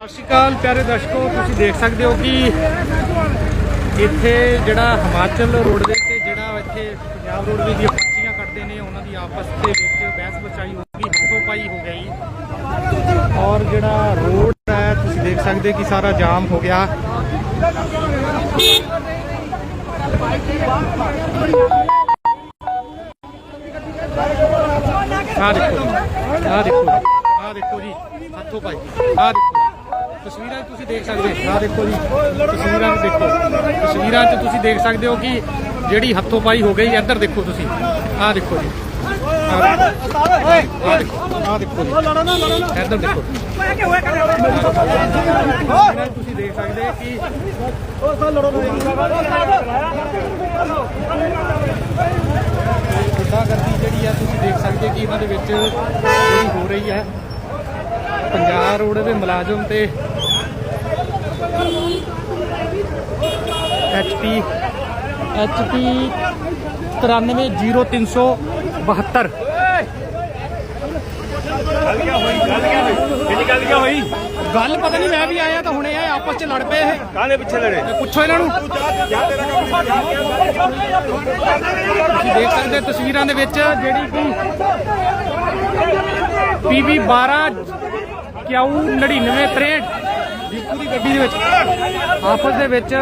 ਸਤਿ ਸ਼੍ਰੀ ਅਕਾਲ ਪਿਆਰੇ ਦਰਸ਼ਕੋ, ਤੁਸੀਂ ਦੇਖ ਸਕਦੇ ਹੋ ਕਿ ਇੱਥੇ ਜਿਹੜਾ ਹਿਮਾਚਲ ਰੋਡ ਦੇ ਉੱਤੇ ਜਿਹੜਾ ਇੱਥੇ ਪੰਜਾਬ ਰੋਡਵੇਜ਼ ਦੀਆਂ ਪਰਚੀਆਂ ਕੱਟਦੇ ਨੇ, ਉਹਨਾਂ ਦੀ ਆਪਸ ਦੇ ਵਿੱਚ ਬਹਿਸ ਬਚਾਈ ਹੋ ਗਈ, ਹੱਥੋਂ ਪਾਈ ਹੋ ਗਈ। ਔਰ ਜਿਹੜਾ ਰੋਡ ਹੈ, ਤੁਸੀਂ ਦੇਖ ਸਕਦੇ ਕਿ ਸਾਰਾ ਜਾਮ ਹੋ ਗਿਆ। ਆਹ ਦੇਖੋ ਆਹ ਦੇਖੋ ਆਹ ਦੇਖੋ ਜੀ, ਹੱਥੋਂ ਪਾਈ। ਆਹ ਦੇਖੋ। ਤਸਵੀਰਾਂ 'ਚ ਤੁਸੀਂ ਦੇਖ ਸਕਦੇ ਹੋ। ਆਹ ਦੇਖੋ ਜੀ, ਤਸਵੀਰਾਂ 'ਚ ਦੇਖੋ। ਤਸਵੀਰਾਂ 'ਚ ਤੁਸੀਂ ਦੇਖ ਸਕਦੇ ਹੋ ਕਿ ਜਿਹੜੀ ਹੱਥੋਂ ਪਾਈ ਹੋ ਗਈ, ਇੱਧਰ ਦੇਖੋ ਤੁਸੀਂ। ਆਹ ਦੇਖੋ ਜੀ। ਆਹ ਦੇਖੋ। ਆਹ ਦੇਖੋ। ਜੀ। ਇੱਧਰ ਦੇਖੋ। ਤੁਸੀਂ ਦੇਖ ਸਕਦੇ ਹੋ ਕਿ ਗੁੰਡਾਗਰਦੀ ਜਿਹੜੀ ਆ ਤੁਸੀਂ ਦੇਖ ਸਕਦੇ ਕਿ ਇਹਨਾਂ ਦੇ ਵਿੱਚ ਜਿਹੜੀ ਹੋ ਰਹੀ ਹੈ। ਪੰਜਾਬ ਰੋਡ ਦੇ ਮੁਲਾਜ਼ਮ ਤੇ HP HP 93072 ਕਿਹਦੀ ਗੱਲ ਕਿਆ ਹੋਈ? ਗੱਲ ਪਤਾ ਨਹੀਂ ਮੈਂ ਵੀ ਆਇਆ ਤਾਂ ਹੁਣੇ ਆਏ ਆਪਸ ਚ ਲੜ ਪਏ ਇਹ। ਕਾਹਦੇ ਪਿੱਛੇ ਲੜੇ? ਪੁੱਛੋ ਇਹਨਾਂ ਨੂੰ। ਤੁਸੀਂ ਦੇਖ ਸਕਦੇ ਹੋ ਤਸਵੀਰਾਂ ਦੇ ਵਿੱਚ ਜਿਹੜੀ ਕਿ PB 12 ਕਿਊ 9963 ਦੀਪੂ ਦੀ ਗੱਡੀ ਦੇ ਵਿੱਚ। ਆਪਸ ਦੇ ਵਿੱਚ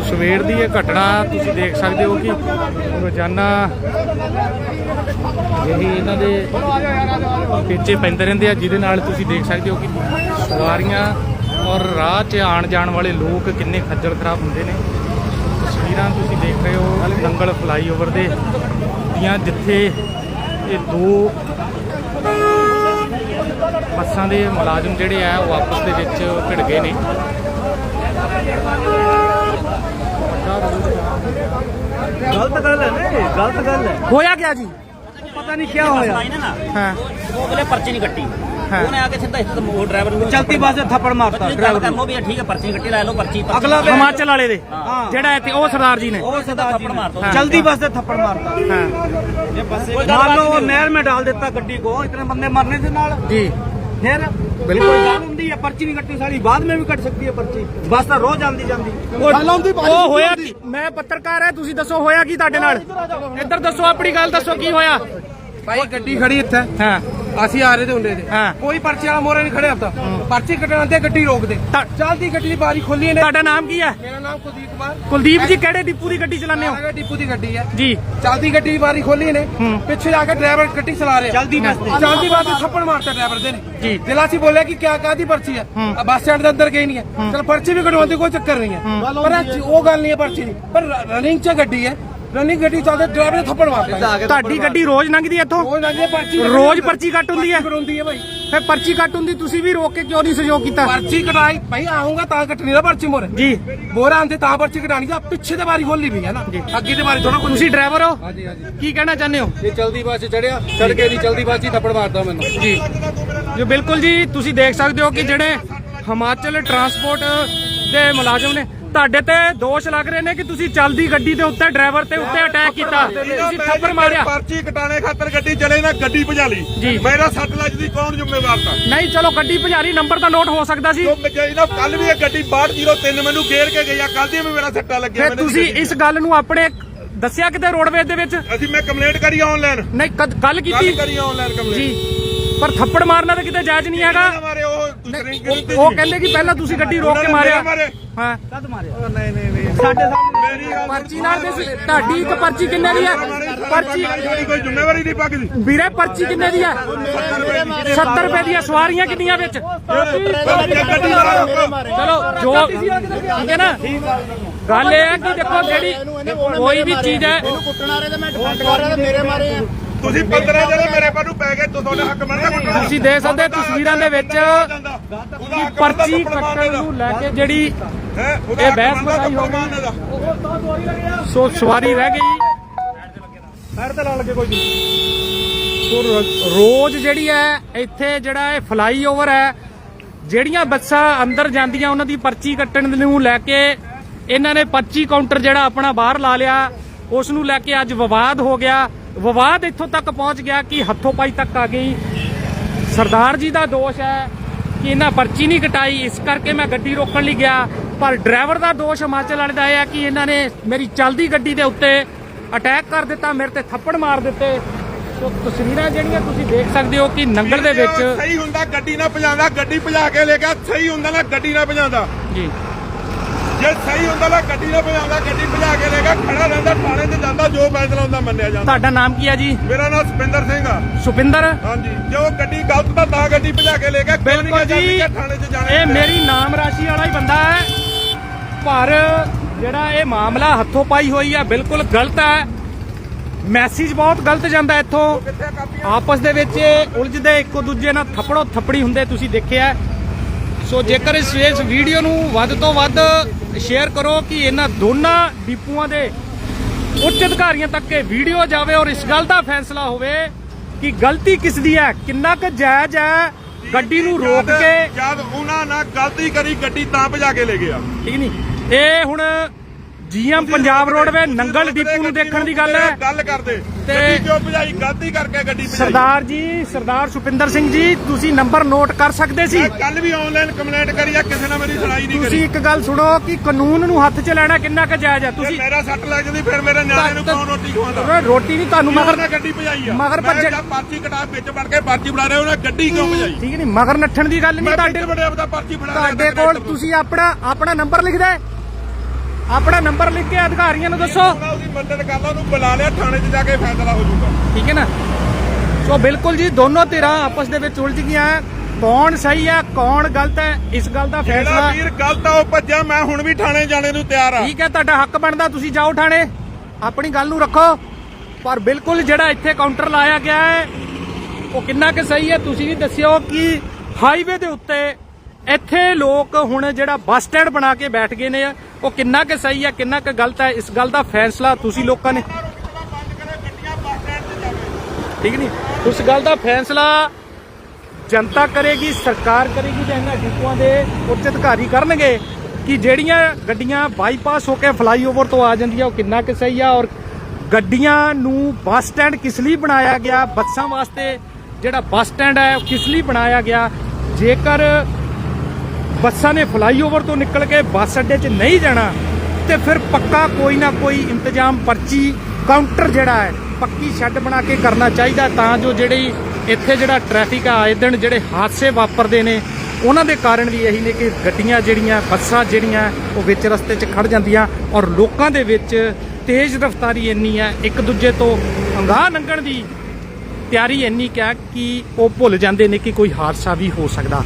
ਸੋ ਸਵੇਰ ਦੀ ਇਹ ਘਟਨਾ ਤੁਸੀਂ ਦੇਖ ਸਕਦੇ ਹੋ ਕਿ ਰੋਜ਼ਾਨਾ ਇਹੀ ਇਹਨਾਂ ਦੇ ਪੇਚੇ ਪੈਂਦੇ ਰਹਿੰਦੇ ਆ, ਜਿਹਦੇ ਨਾਲ ਤੁਸੀਂ ਦੇਖ ਸਕਦੇ ਹੋ ਕਿ ਸਵਾਰੀਆਂ ਔਰ ਰਾਹ 'ਚ ਆਣ ਜਾਣ ਵਾਲੇ ਲੋਕ ਕਿੰਨੇ ਖੱਜਲ ਖਰਾਬ ਹੁੰਦੇ ਨੇ। ਤਸਵੀਰਾਂ ਤੁਸੀਂ ਦੇਖ ਰਹੇ ਹੋ ਨੰਗਲ ਫਲਾਈਓਵਰ ਦੇ ਦੀਆਂ, ਜਿੱਥੇ ਇਹ ਦੋ ਬੱਸਾਂ ਦੇ ਮੁਲਾਜ਼ਮ ਜਿਹੜੇ ਆ, ਉਹ ਆਪਸ ਦੇ ਵਿੱਚ ਭਿੜ ਗਏ ਨੇ। ਗਲਤ ਗੱਲ ਹੈ ਨੇ ਗਲਤ ਗੱਲ ਹੈ। ਹੋਇਆ ਕਿਆ ਜੀ? ਪਤਾ ਨਹੀਂ ਕਿਆ ਹੋਇਆ। ਹਾਂ ਉਹ ਪਰਚੀ ਨਹੀਂ ਕੱਟੀ। ਉਹਨੇ ਆ ਕੇ ਸਿੱਧਾ ਇੱਕ ਉਹ ਡਰਾਈਵਰ ਨੂੰ ਚਲਤੀ ਬੱਸ ਦੇ ਥੱਪੜ ਮਾਰਤਾ ਡਰਾਈਵਰ ਨੂੰ। ਵੀ ਠੀਕ ਹੈ ਪਰਚੀ ਕੱਟੀ ਲੈ ਲਓ ਪਰਚੀ ਅਗਲਾ ਹਿਮਾਚਲ ਵਾਲੇ ਦੇ। ਜਿਹੜਾ ਇੱਥੇ ਉਹ ਸਰਦਾਰ ਜੀ ਨੇ। ਉਹ ਸਰਦਾਰ ਥੱਪੜ ਮਾਰਤਾ। ਚਲਦੀ ਬੱਸ ਦੇ ਥੱਪੜ ਮਾਰਤਾ। ਹਾਂ। ਇਹ ਬੱਸ ਮੰਨ ਲਓ ਨਹਿਰ ਮੇ ਡਾਲ ਦਿੱਤਾ ਗੱਡੀ ਕੋ ਇਤਨੇ ਬੰਦੇ ਮਰਨੇ ਦੇ ਨਾਲ। ਜੀ। ਫਿਰ ਬਿਲਕੁਲ। ਗੱਲ ਹੁੰਦੀ ਹੈ ਪਰਚੀ ਨਹੀਂ ਕੱਟਣੀ ਸਾਲੀ ਬਾਅਦ ਵਿੱਚ ਵੀ ਕੱਟ ਸਕਦੀ ਹੈ ਪਰਚੀ। ਬਸ ਤਾਂ ਰੋਜ਼ ਆਉਂਦੀ ਜਾਂਦੀ। ਗੱਲ ਹੁੰਦੀ ਬਾਅਦ ਉਹ ਹੋਇਆ ਕੀ? ਮੈਂ ਪੱਤਰਕਾਰ ਹੈ ਤੁਸੀਂ ਦੱਸੋ ਹੋਇਆ ਕੀ ਤੁਹਾਡੇ ਨਾਲ? ਇੱਧਰ ਦੱਸੋ ਆਪਣੀ ਗੱਲ ਦੱਸੋ ਕੀ ਹੋਇਆ? ਭਾਈ ਗੱਡੀ ਖੜੀ ਇੱਥੇ। ਹਾਂ। ਅਸੀਂ ਆ ਰਹੇ ਤੇ ਹੁੰਦੇ ਤੇ। ਕੋਈ ਪਰਚੀ ਵਾਲਾ ਮੋਰੇ ਨਹੀਂ ਖੜਿਆ ਹੁੰਦਾ ਪਰਚੀ ਕੱਟਣ ਤੇ ਗੱਡੀ ਰੋਕਦੇ। ਤਾਂ- ਚਲਦੀ ਗੱਡੀ ਦੀ ਬਾਰੀ ਖੋਲੀ ਨੇ ਤੁਹਾਡਾ ਨਾਮ ਕੀ ਹੈ? ਮੇਰਾ ਨਾਮ ਕੁਲਦੀਪ ਕੁਮਾਰ ਕੁਲਦੀਪ ਜੀ ਕਿਹੜੇ ਡਿਪੂ ਦੀ ਗੱਡੀ ਚਲਾਉਂਦੇ ਹੋ? ਆਗਾ ਡਿਪੂ ਦੀ ਗੱਡੀ ਹੈ। ਜੀ। ਚਲਦੀ ਗੱਡੀ ਦੀ ਬਾਰੀ ਖੋਲੀ ਨੇ ਪਿੱਛੇ ਜਾ ਕੇ ਡਰਾਈਵਰ ਗੱਡੀ ਚਲਾ ਰਿਹਾ। ਚਲਦੀ ਬੱਸ ਚਲਦੀ ਬੱਸ ਥੱਪੜ ਮਾਰਤਾ ਡਰਾਈਵਰ ਦੇ ਨੇ। ਜੀ। ਦਿਲ ਅਸੀਂ ਕਿ ਕਿਆ ਕਾਦੀ ਪਰਚੀ ਹੈ? ਆ ਬੱਸ ਸਟੈਂਡ ਦੇ ਅੰਦਰ ਗਈ ਨਹੀਂ ਹੈ। ਚਲ ਪਰਚੀ ਵੀ ਕਢਵਾਉਂਦੇ ਕੋਈ ਚੱਕਰ ਨਹੀਂ ਹੈ। ਪਰ ਉਹ ਗੱਲ ਨਹੀਂ ਹੈ ਪਰਚੀ ਦੀ। ਪਰ ਰਨਿੰਗ 'ਚ ਗੱਡੀ ਹੈ। ਰਨਿੰਗ ਗੱਡੀ ਚੱਲਦੇ ਡਰਾਈਵਰ ਨੇ ਥੱਪੜ ਮਾਰਤਾ ਤੁਹਾਡੀ ਗੱਡੀ ਰੋਜ਼ ਲੰਘਦੀ ਹੈ ਇੱਥੋਂ? ਉਹ ਲੰਘੇ ਪਰਚੀ ਰੋਜ਼ ਪਰਚੀ ਕੱਟ ਹੁੰਦੀ ਹੈ? ਕਰਾਉਂਦੀ ਹੈ ਭਾਈ। ਫਿਰ ਪਰਚੀ ਕੱਟ ਹੁੰਦੀ ਤੁਸੀਂ ਵੀ ਰੋਕ ਕੇ ਕਿਉਂ ਨਹੀਂ ਸਹਿਯੋਗ ਕੀਤਾ? ਪਰਚੀ ਕਟਾਈ ਭਾਈ ਆਉਂਗਾ ਤਾਂ ਕੱਟਣੀ ਨਾ ਪਰਚੀ ਮੋਰੇ। ਜੀ। ਬੋਰਾ ਆਂਦੇ ਤਾਂ ਪਰਚੀ ਕਟਾਣੀ ਦਾ ਪਿੱਛੇ ਤੇ ਬਾਰੀ ਖੋਲੀ ਵੀ ਹੈ ਨਾ। ਅੱਗੇ ਤੇ ਬਾਰੀ ਥੋੜਾ ਤੁਸੀਂ ਡਰਾਈਵਰ ਹੋ? ਹਾਂਜੀ ਹਾਂਜੀ। ਕੀ ਕਹਿਣਾ ਚਾਹੁੰਦੇ ਹੋ? ਇਹ ਚਲਦੀ ਬੱਸ ਚੜਿਆ ਚੜ ਕੇ ਦੀ ਚਲਦੀ ਬੱਸ ਹੀ ਥੱਪੜ ਮਾਰਦਾ ਮੈਨੂੰ। ਜੀ। ਜੋ ਬਿਲਕੁਲ ਜੀ ਤੁਸੀਂ ਦੇਖ ਸਕਦੇ ਹੋ ਕਿ ਜਿਹੜੇ ਹਿਮਾਚਲ ਟਰਾਂਸਪੋਰਟ ਦੇ ਮੁਲਾਜ਼ਮ ਨੇ ਤੁਹਾਡੇ ਤੇ ਦੋਸ਼ ਲੱਗ ਰਹੇ ਨੇ ਕਿ ਤੁਸੀਂ ਚੱਲਦੀ ਗੱਡੀ ਦੇ ਉੱਤੇ ਡਰਾਈਵਰ ਤੇ ਉੱਤੇ ਅਟੈਕ ਕੀਤਾ। ਤੁਸੀਂ ਥੱਪੜ ਮਾਰਿਆ। ਪਰਚੀ ਕਟਾਣੇ ਖਾਤਰ ਗੱਡੀ ਚਲੇ ਨਾ ਗੱਡੀ ਭਜਾ ਲਈ। ਮੇਰਾ ਸੱਟ ਲੱਜਦੀ ਕੌਣ ਜ਼ਿੰਮੇਵਾਰ ਤਾਂ? ਨਹੀਂ ਚਲੋ ਗੱਡੀ ਭਜਾਰੀ ਨੰਬਰ ਤਾਂ ਨੋਟ ਹੋ ਸਕਦਾ ਸੀ। ਨਾ ਕੱਲ ਵੀ ਇਹ ਗੱਡੀ 6203 ਮੈਨੂੰ ਘੇਰ ਕੇ ਗਈ ਆ ਕੱਲ ਦੀ ਵੀ ਮੇਰਾ ਸੱਟਾ ਲੱਗਿਆ ਮੈਨੂੰ ਤੁਸੀਂ ਇਸ ਗੱਲ ਨੂੰ ਆਪਣੇ ਦੱਸਿਆ ਕਿਤੇ ਰੋਡਵੇਜ਼ ਦੇ ਵਿੱਚ? ਅਸੀਂ ਮੈਂ ਕੰਪਲੇਂਟ ਕਰੀ ਆਨਲਾਈਨ ਨਹੀਂ ਕੱਲ ਕੀਤੀ? ਕਰੀ ਆਨਲਾਈਨ ਕੰਪਲੇਂਟ ਜੀ। ਪਰ ਥੱਪੜ ਮਾਰਨਾ ਤਾਂ ਕਿਤੇ ਜਾਇਜ਼ ਨਹੀਂ ਹੈਗਾ। ਉਹ ਕਹਿੰਦੇ ਕਿ ਪਹਿਲਾਂ ਤੁਸੀਂ ਗੱਡੀ ਰੋਕ ਕੇ ਮਾਰਿਆ। ਹਾਂ। ਪਰਚੀ ਕਿੰਨੇ ਦੀ ਹੈ? ਪਰਚੀ ਵੀਰੇ ਪਰਚੀ ਕਿੰਨੇ ਦੀ ਹੈ? 70 ਰੁਪਏ ਦੀਆਂ ਸਵਾਰੀਆਂ ਕਿੰਨੀਆਂ ਵਿੱਚ? ਚਲੋ ਜੋ ਠੀਕ ਹੈ ਨਾ? ਗੱਲ ਇਹ ਹੈ ਕਿ ਦੇਖੋ ਜਿਹੜੀ ਕੋਈ ਵੀ ਚੀਜ਼ ਹੈ ਇਹਨੂੰ ਕੁੱਟਣ ਰਹੇ ਤੇ ਮੈਂ ਡਿਫੈਂਡ ਕਰ ਰਿਹਾ ਤੇ ਮੇਰੇ ਮਾਰੇ ਆ। ਤੁਸੀਂ 15 ਜਿਹੜੇ ਮੇਰੇ ਪਾ ਨੂੰ ਪੈ ਗਏ ਤੁਹਾਡਾ ਹੱਕ ਬਣਦਾ। ਤੁਸੀਂ ਦੇਖ ਸਕਦੇ ਤਸਵੀਰਾਂ ਦੇ ਵਿੱਚ ਪਰਚੀ ਕੱਟਣ ਨੂੰ ਲੈ ਕੇ ਜਿਹੜੀ ਇਹ ਬਹਿਸ ਮਚਾਈ ਹੋ ਗਈ। ਸੋ ਸਵਾਰੀ ਰਹਿ ਗਈ। ਸਾਈਡ ਤੇ ਲੱਗੇ ਕੋਈ ਸੋ ਰੋਜ਼ ਜਿਹੜੀ ਹੈ ਇੱਥੇ ਜਿਹੜਾ ਇਹ ਫਲਾਈਓਵਰ ਹੈ ਜਿਹੜੀਆਂ ਬੱਸਾਂ ਅੰਦਰ ਜਾਂਦੀਆਂ ਉਹਨਾਂ ਦੀ ਪਰਚੀ ਕੱਟਣ ਨੂੰ ਲੈ ਕੇ ਇਹਨਾਂ ਨੇ ਪਰਚੀ ਕਾਊਂਟਰ ਜਿਹੜਾ ਆਪਣਾ ਬਾਹਰ ਲਾ ਲਿਆ। ਉਸ ਨੂੰ ਲੈ ਕੇ ਅੱਜ ਵਿਵਾਦ ਹੋ ਗਿਆ। ਵਿਵਾਦ ਇੱਥੋਂ ਤੱਕ ਪਹੁੰਚ ਗਿਆ ਕਿ ਹੱਥੋਂ ਪਾਈ ਤੱਕ ਆ ਗਈ। ਸਰਦਾਰ ਜੀ ਦਾ ਦੋਸ਼ ਹੈ ਕਿ ਇਹਨਾਂ ਪਰਚੀ ਨਹੀਂ ਕਟਾਈ। ਇਸ ਕਰਕੇ ਮੈਂ ਗੱਡੀ ਰੋਕਣ ਲਈ ਗਿਆ। ਪਰ ਡਰਾਈਵਰ ਦਾ ਦੋਸ਼ ਹਿਮਾਚਲ ਵਾਲੇ ਦਾ ਹੈ ਕਿ ਇਹਨਾਂ ਨੇ ਮੇਰੀ ਚੱਲਦੀ ਗੱਡੀ ਦੇ ਉੱਤੇ ਅਟੈਕ ਕਰ ਦਿੱਤਾ ਮੇਰੇ ਤੇ ਥੱਪੜ ਮਾਰ ਦਿੱਤੇ। ਸੋ ਤਸਵੀਰਾਂ ਜਿਹੜੀਆਂ ਤੁਸੀਂ ਦੇਖ ਸਕਦੇ ਹੋ ਕਿ ਨੰਗਲ ਦੇ ਵਿੱਚ ਸਹੀ ਹੁੰਦਾ ਗੱਡੀ ਨਾ ਭਜਾਉਂਦਾ ਗੱਡੀ ਭਜਾ ਕੇ ਲੈ ਗਿਆ ਸਹੀ ਹੁੰਦਾ ਨਾ ਗੱਡੀ ਨਾ ਭਜਾਉਂਦਾ। ਜੀ। ਜੇ ਸਹੀ ਹੁੰਦਾ ਨਾ ਗੱਡੀ ਨਾ ਭਜਾਉਂਦਾ ਗੱਡੀ ਭਜਾ ਕੇ ਲੈ ਗਿਆ ਖੜਾ ਰਹਿੰਦਾ ਥਾਣੇ ਤੇ ਜਾਂਦਾ ਜੋ ਫੈਸਲਾ ਹੁੰਦਾ ਮੰਨਿਆ ਜਾਂਦਾ। ਤੁਹਾਡਾ ਨਾਮ ਕੀ ਹੈ ਜੀ? ਮੇਰਾ ਨਾਮ ਸੁਪਿੰਦਰ ਸਿੰਘ ਆ। ਸੁਪਿੰਦਰ ਹਾਂਜੀ ਜੇ ਉਹ ਗੱਡੀ ਗਲਤ ਤਾਂ ਤਾਂ ਗੱਡੀ ਭਜਾ ਕੇ ਲੈ ਗਿਆ ਕਿਉਂ ਨਹੀਂ ਬਿਲਕੁਲ ਗਿਆ ਜੀ। ਜਾਂਦੀ ਕਿ ਥਾਣੇ 'ਚ ਜਾਣੇ ਇਹ ਮੇਰੀ ਨਾਮ ਰਾਸ਼ੀ ਵਾਲਾ ਹੀ ਬੰਦਾ ਹੈ। ਪਰ ਜਿਹੜਾ ਇਹ ਮਾਮਲਾ ਹੱਥੋਂ ਪਾਈ ਹੋਈ ਹੈ ਬਿਲਕੁਲ ਗਲਤ ਹੈ। ਮੈਸੇਜ ਬਹੁਤ ਗਲਤ ਜਾਂਦਾ ਇੱਥੋਂ। ਕਿੱਥੇ ਆਪਸ ਦੇ ਵਿੱਚ ਇਹ ਉਲਝਦੇ ਇੱਕੋ ਦੂਜੇ ਨਾਲ ਥੱਪੜੋ ਥੱਪੜੀ ਹੁੰਦੇ ਤੁਸੀਂ ਦੇਖਿਆ। ਸੋ ਜੇਕਰ ਇਸ ਇਸ ਵੀਡੀਓ ਨੂੰ ਵੱਧ ਤੋਂ ਵੱਧ ਸ਼ੇਅਰ ਕਰੋ ਕਿ ਇਹਨਾਂ ਦੋਨਾਂ ਡਿਪੂਆਂ ਦੇ ਉੱਚ ਅਧਿਕਾਰੀਆਂ ਤੱਕ ਇਹ ਵੀਡੀਓ ਜਾਵੇ ਔਰ ਇਸ ਗੱਲ ਦਾ ਫੈਸਲਾ ਹੋਵੇ ਕਿ ਗਲਤੀ ਕਿਸ ਦੀ ਹੈ ਕਿੰਨਾ ਕੁ ਜਾਇਜ਼ ਹੈ ਗੱਡੀ ਨੂੰ ਰੋਕ ਕੇ ਜਦ ਉਹਨਾਂ ਨਾਲ ਗਲਤੀ ਕਰੀ ਗੱਡੀ ਤਾਂ ਭਜਾ ਕੇ ਲੈ ਗਿਆ। ਠੀਕ ਨਹੀਂ। ਇਹ ਹੁਣ GM Punjab roadway Nangal depot ਨੂੰ ਦੇਖਣ ਦੀ ਗੱਲ ਹੈ। ਗੱਲ ਕਰਦੇ? ਤੇ- ਗੱਡੀ ਕਿਉਂ ਭਜਾਈ ਗਲਤੀ ਕਰਕੇ ਗੱਡੀ ਭਜਾਈ। ਸਰਦਾਰ ਜੀ ਸਰਦਾਰ ਸੁਪਿੰਦਰ ਸਿੰਘ ਜੀ ਤੁਸੀਂ ਨੰਬਰ ਨੋਟ ਕਰ ਸਕਦੇ ਸੀ। ਕੱਲ ਵੀ ਆਨਲਾਈਨ ਕੰਪਲੇਂਟ ਕਰੀ ਆ ਕਿਸੇ ਨੇ ਮੇਰੀ ਸੁਣਾਈ ਨਹੀਂ ਤੁਸੀਂ ਕਰੀ। ਇੱਕ ਗੱਲ ਸੁਣੋ ਕਿ ਕਾਨੂੰਨ ਨੂੰ ਹੱਥ 'ਚ ਲੈਣਾ ਕਿੰਨਾ ਕੁ ਜਾਇਜ਼ ਹੈ? ਤੁਸੀਂ ਮੇਰਾ ਸੱਟ ਲੱਗ ਜਾਂਦੀ ਫਿਰ ਮੇਰੇ ਨਿਆਣੇ ਨੂੰ ਕੌਣ ਰੋਟੀ ਖਵਾਉਂਦਾ? ਰੋਟੀ ਨਹੀਂ ਤੁਹਾਨੂੰ ਮਗਰ ਗੱਡੀ ਭਜਾਈ ਆ? ਮਗਰ ਜਦ ਪਰਚੀ ਕਟਾ ਵਿੱਚ ਵੜ ਕੇ ਪਰਚੀ ਬਣਾ ਰਹੇ ਉਹਨੇ ਗੱਡੀ ਕਿਉਂ ਭਜਾਈ? ਠੀਕ ਨਹੀਂ ਮਗਰ ਨੱਠਣ ਦੀ ਗੱਲ ਨਹੀਂ ਤੁਹਾਡੇ ਤੁਹਾਡੇ ਕੋਲ ਤੁਸੀਂ ਆਪਣਾ ਆਪਣਾ ਨੰਬਰ ਲਿਖ ਦੇ ਆਪਣਾ ਨੰਬਰ ਲਿਖ ਕੇ ਅਧਿਕਾਰੀਆਂ ਨੂੰ ਦੱਸੋ। ਉਹਦੀ ਮਦਦ ਕਰ ਲਾ ਉਹਨੂੰ ਬੁਲਾ ਲਿਆ ਥਾਣੇ 'ਚ ਜਾ ਕੇ ਫੈਸਲਾ ਹੋ ਜਾਊਗਾ। ਠੀਕ ਹੈ ਨਾ? ਸੋ ਬਿਲਕੁਲ ਜੀ ਦੋਨੋਂ ਧਿਰਾਂ ਆਪਸ ਦੇ ਵਿੱਚ ਉਲਝ ਗਈਆਂ। ਕੌਣ ਸਹੀ ਹੈ ਕੌਣ ਗਲਤ ਹੈ ਇਸ ਗੱਲ ਦਾ ਜਿਹੜਾ ਫੈਸਲਾ ਵੀਰ ਗਲਤ ਆ ਉਹ ਭੱਜਿਆ ਮੈਂ ਹੁਣ ਵੀ ਥਾਣੇ ਜਾਣੇ ਨੂੰ ਤਿਆਰ ਆ। ਠੀਕ ਹੈ ਤੁਹਾਡਾ ਹੱਕ ਬਣਦਾ ਤੁਸੀਂ ਜਾਓ ਠਾਣੇ ਆਪਣੀ ਗੱਲ ਨੂੰ ਰੱਖੋ। ਪਰ ਬਿਲਕੁਲ ਜਿਹੜਾ ਇੱਥੇ ਕਾਊਂਟਰ ਲਾਇਆ ਗਿਆ ਹੈ ਉਹ ਕਿੰਨਾ ਕੁ ਸਹੀ ਹੈ ਤੁਸੀਂ ਵੀ ਦੱਸਿਓ ਕਿ ਹਾਈਵੇ ਦੇ ਉੱਤੇ ਇੱਥੇ ਲੋਕ ਹੁਣ ਜਿਹੜਾ ਬੱਸ ਸਟੈਂਡ ਬਣਾ ਕੇ ਬੈਠ ਗਏ ਨੇ ਉਹ ਕਿੰਨਾ ਕੁ ਸਹੀ ਹੈ ਕਿੰਨਾ ਕੁ ਗਲਤ ਹੈ ਇਸ ਗੱਲ ਦਾ ਫੈਸਲਾ ਤੁਸੀਂ ਲੋਕਾਂ ਨੇ ਠੀਕ ਨਹੀਂ? ਉਸ ਗੱਲ ਦਾ ਫੈਸਲਾ ਜਨਤਾ ਕਰੇਗੀ, ਸਰਕਾਰ ਕਰੇਗੀ ਤੇ ਇਹਨਾਂ ਡਿਪੂਆਂ ਦੇ ਉੱਚ ਅਧਿਕਾਰੀ ਕਰਨਗੇ ਕਿ ਜਿਹੜੀਆਂ ਗੱਡੀਆਂ ਬਾਈਪਾਸ ਹੋ ਕੇ ਫਲਾਈਓਵਰ ਤੋਂ ਆ ਜਾਂਦੀਆਂ, ਉਹ ਕਿੰਨਾ ਕੁ ਸਹੀ ਆ ਔਰ ਗੱਡੀਆਂ ਨੂੰ ਬੱਸ ਸਟੈਂਡ ਕਿਸ ਲਈ ਬਣਾਇਆ ਗਿਆ, ਬੱਸਾਂ ਵਾਸਤੇ ਜਿਹੜਾ ਬੱਸ ਸਟੈਂਡ ਹੈ, ਉਹ ਕਿਸ ਲਈ ਬਣਾਇਆ ਗਿਆ? ਜੇਕਰ ਬੱਸਾਂ ਨੇ ਫਲਾਈਓਵਰ ਤੋਂ ਨਿਕਲ ਕੇ ਬੱਸ ਅੱਡੇ 'ਚ ਨਹੀਂ ਜਾਣਾ ਤੇ ਫਿਰ ਪੱਕਾ ਕੋਈ ਨਾ ਕੋਈ ਇੰਤਜ਼ਾਮ ਪਰਚੀ ਕਾਊਂਟਰ ਜਿਹੜਾ ਹੈ, ਪੱਕੀ ਸ਼ੈੱਡ ਬਣਾ ਕੇ ਕਰਨਾ ਚਾਹੀਦਾ ਤਾਂ ਜੋ ਜਿਹੜੀ ਇੱਥੇ ਜਿਹੜਾ ਟ੍ਰੈਫਿਕ ਆ, ਆਏ ਦਿਨ ਜਿਹੜੇ ਹਾਦਸੇ ਵਾਪਰਦੇ ਨੇ, ਉਹਨਾਂ ਦੇ ਕਾਰਨ ਵੀ ਇਹੀ ਨੇ ਕਿ ਗੱਡੀਆਂ ਜਿਹੜੀਆਂ, ਬੱਸਾਂ ਜਿਹੜੀਆਂ, ਉਹ ਵਿੱਚ ਰਸਤੇ 'ਚ ਖੜ ਜਾਂਦੀਆਂ ਔਰ ਲੋਕਾਂ ਦੇ ਵਿੱਚ ਤੇਜ਼ ਰਫ਼ਤਾਰੀ ਇੰਨੀ ਹੈ, ਇੱਕ ਦੂਜੇ ਤੋਂ ਅੰਗਾਹ ਲੰਘਣ ਦੀ ਤਿਆਰੀ ਇੰਨੀ ਕਿਆ ਕਿ ਉਹ ਭੁੱਲ ਜਾਂਦੇ ਨੇ ਕਿ ਕੋਈ ਹਾਦਸਾ ਵੀ ਹੋ ਸਕਦਾ।